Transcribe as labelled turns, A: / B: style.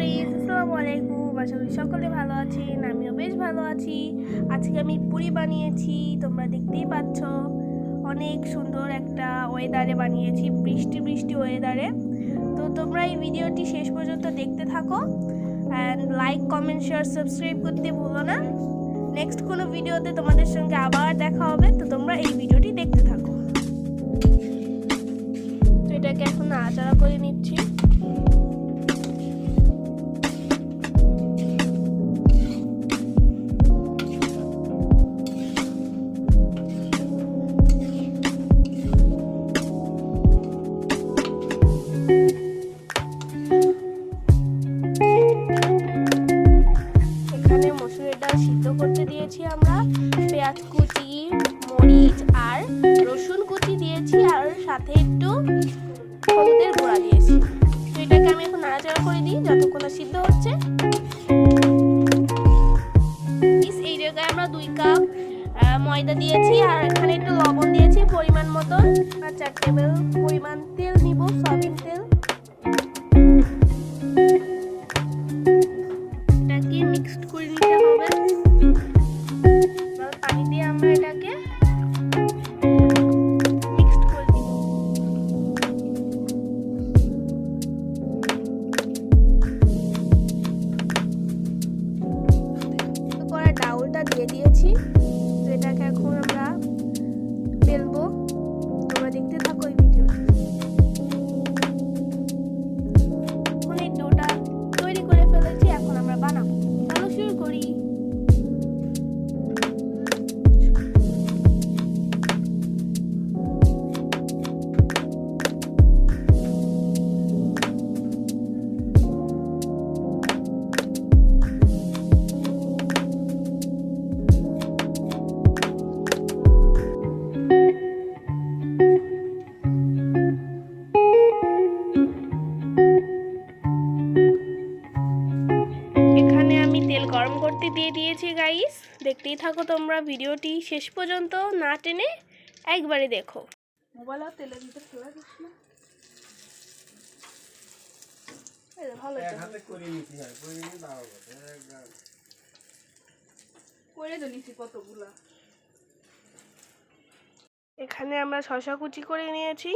A: Friends আসসালামু আলাইকুম। আশা করি সকলে ভালো আছেন, আমিও বেশ ভালো আছি। আজকে আমি পুরি বানিয়েছি, তোমরা দেখতেই পাচ্ছ। অনেক সুন্দর একটা ওয়েদারে বানিয়েছি, বৃষ্টি বৃষ্টি ওয়েদারে। তো তোমরা এই ভিডিওটি শেষ পর্যন্ত দেখতে থাকো। And like comment share subscribe করতে ভুলো না। নেক্সট কোনো ভিডিওতে তোমাদের সঙ্গে আবার দেখা হবে, তো তোমরা এই ভিডিওটি দেখতে থাকো। তো এটাকে এখন নাড়াচাড়া করে নিচ্ছি। মসুরের ডাল সিদ্ধ করতে দিয়েছি আমরা। পেঁয়াজ কুচি, মরিচ আর রসুন কুচি দিয়েছি আর সাথে একটু হলুদের গুঁড়া দিয়েছি। তো এটাকে আমি এখন নাড়াচাড়া করে দিই যতক্ষণ সিদ্ধ হচ্ছে। এই জায়গায় আমরা দুই কাপ ময়দা দিয়েছি আর এখানে একটু লবণ দিয়েছি পরিমাণ মতন। আর চার টেবিল পরিমাণ তেল নিব, সয়াবিন দিয়ে তেল গরম করতে দিয়ে দিয়েছি গাইস দেখতেই থাকো তোমরা ভিডিওটি। শেষ পর্যন্ত না টেনে একবারে দেখো।
B: মোবাইল আর তেলের ভিতরে ফেলা না?
C: হয় করে নিয়ে দাও একদম।
B: করে তো নিছি কতগুলা।
A: এখানে আমরা শশা কুচি করে নিয়েছি।